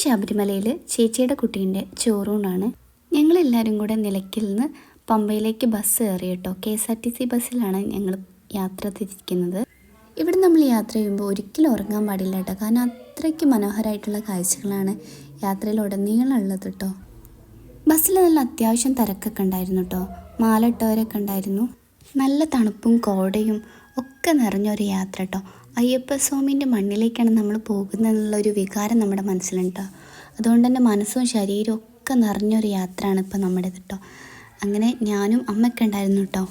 ശബരിമലയിൽ ചേച്ചിയുടെ കുട്ടീന്റെ ചോറൂണാണ്. ഞങ്ങളെല്ലാവരും കൂടെ നിലയ്ക്കിൽ നിന്ന് പമ്പയിലേക്ക് ബസ് കയറി കേട്ടോ K S R T C ബസ്സിലാണ് ഞങ്ങൾ യാത്ര തിരിക്കുന്നത്. ഇവിടെ നമ്മൾ യാത്ര ചെയ്യുമ്പോൾ ഒരിക്കലും ഉറങ്ങാൻ പാടില്ല കേട്ടോ. കാരണം അത്രയ്ക്ക് മനോഹരമായിട്ടുള്ള കാഴ്ചകളാണ് യാത്രയിലുടനീളമുള്ളത് കേട്ടോ. ബസ്സിൽ നല്ല അത്യാവശ്യം തിരക്കൊക്കെ ഉണ്ടായിരുന്നു കേട്ടോ. മാലിട്ടവരൊക്കെ ഉണ്ടായിരുന്നു. നല്ല തണുപ്പും കോടയും ഒക്കെ നിറഞ്ഞൊരു യാത്ര കേട്ടോ അയ്യപ്പസ്വാമീന്റെ മണ്ണിലേക്കാണ് നമ്മൾ പോകുന്നതെന്നുള്ളൊരു വികാരം നമ്മുടെ മനസ്സിലുണ്ട് അതുകൊണ്ട് തന്നെ മനസ്സും ശരീരവും ഒക്കെ നിറഞ്ഞൊരു യാത്രയാണ് ഇപ്പോൾ നമ്മുടെ കേട്ടോ അങ്ങനെ ഞാനും അമ്മയൊക്കെ ഉണ്ടായിരുന്നു കേട്ടോ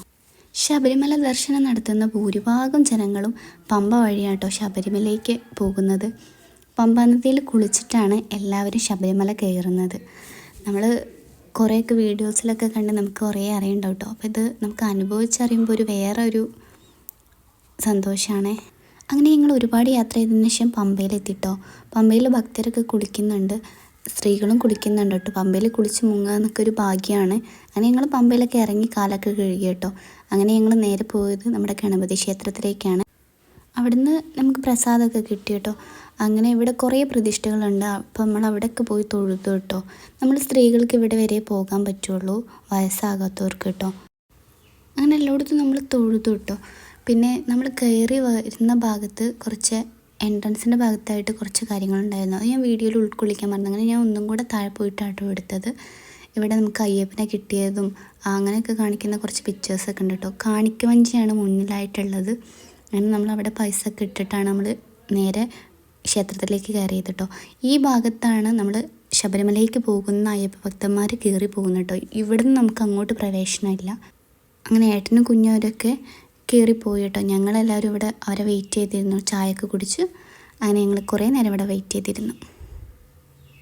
ശബരിമല ദർശനം നടത്തുന്ന ഭൂരിഭാഗം ജനങ്ങളും പമ്പ വഴിയാണ് കേട്ടോ ശബരിമലയ്ക്ക് പോകുന്നത്. പമ്പ നദിയിൽ കുളിച്ചിട്ടാണ് എല്ലാവരും ശബരിമല കയറുന്നത്. നമ്മൾ കുറേയൊക്കെ വീഡിയോസിലൊക്കെ കണ്ട് നമുക്ക് കുറേ അറിയണ്ടാവും കേട്ടോ അപ്പോൾ ഇത് നമുക്ക് അനുഭവിച്ചറിയുമ്പോൾ ഒരു വേറെ ഒരു സന്തോഷമാണ് അങ്ങനെ ഞങ്ങൾ ഒരുപാട് യാത്ര ചെയ്തതിന് ശേഷം പമ്പയിലെത്തിട്ടോ. പമ്പയിൽ ഭക്തരൊക്കെ കുളിക്കുന്നുണ്ട്. സ്ത്രീകളും കുളിക്കുന്നുണ്ട് കേട്ടോ. പമ്പയിൽ കുളിച്ച് മുങ്ങുക എന്നൊക്കെ ഒരു ഭാഗ്യമാണ് അങ്ങനെ ഞങ്ങൾ പമ്പയിലൊക്കെ ഇറങ്ങി കാലൊക്കെ കഴുകി കേട്ടോ. അങ്ങനെ ഞങ്ങൾ നേരെ പോയത് നമ്മുടെ ഗണപതി ക്ഷേത്രത്തിലേക്കാണ്. അവിടുന്ന് നമുക്ക് പ്രസാദമൊക്കെ കിട്ടി കേട്ടോ. അങ്ങനെ ഇവിടെ കുറേ പ്രതിഷ്ഠകളുണ്ട്. അപ്പം നമ്മൾ അവിടെയൊക്കെ പോയി തൊഴുതു കേട്ടോ. നമ്മൾ സ്ത്രീകൾക്ക് ഇവിടെ വരെ പോകാൻ പറ്റുള്ളൂ. വയസ്സാകാത്തവർക്ക് കേട്ടോ. അങ്ങനെ എല്ലായിടത്തും നമ്മൾ തൊഴുതു കേട്ടോ. പിന്നെ നമ്മൾ കയറി വരുന്ന ഭാഗത്ത് കുറച്ച് എൻട്രൻസിന്റെ ഭാഗത്തായിട്ട് കുറച്ച് കാര്യങ്ങളുണ്ടായിരുന്നു. അത് ഞാൻ വീഡിയോയിൽ ഉൾക്കൊള്ളിക്കാൻ പറഞ്ഞു അങ്ങനെ ഞാൻ ഒന്നും കൂടെ താഴെ പോയിട്ടാട്ടോ എടുത്തത്. ഇവിടെ നമുക്ക് അയ്യപ്പനെ കിട്ടിയതും അങ്ങനെയൊക്കെ കാണിക്കുന്ന കുറച്ച് പിക്ചേഴ്സൊക്കെ ഉണ്ട് കേട്ടോ കാണിക്കവഞ്ചിയാണ് മുന്നിലായിട്ടുള്ളത്. അങ്ങനെ നമ്മൾ അവിടെ പൈസ ഒക്കെ ഇട്ടിട്ടാണ് നമ്മൾ നേരെ ക്ഷേത്രത്തിലേക്ക് കയറിയത് കേട്ടോ ഈ ഭാഗത്താണ് നമ്മൾ ശബരിമലയിലേക്ക് പോകുന്ന അയ്യപ്പ ഭക്തന്മാർ കയറി പോകുന്നത് കേട്ടോ ഇവിടുന്ന് നമുക്ക് അങ്ങോട്ട് പ്രവേശനമില്ല. അങ്ങനെ ഏട്ടനും കുഞ്ഞവരൊക്കെ കയറിപ്പോയി കേട്ടോ ഞങ്ങളെല്ലാവരും ഇവിടെ അവരെ വെയിറ്റ് ചെയ്തിരുന്നു. ചായയൊക്കെ കുടിച്ച്. അങ്ങനെ ഞങ്ങൾ കുറേ നേരം ഇവിടെ വെയിറ്റ് ചെയ്തിരുന്നു.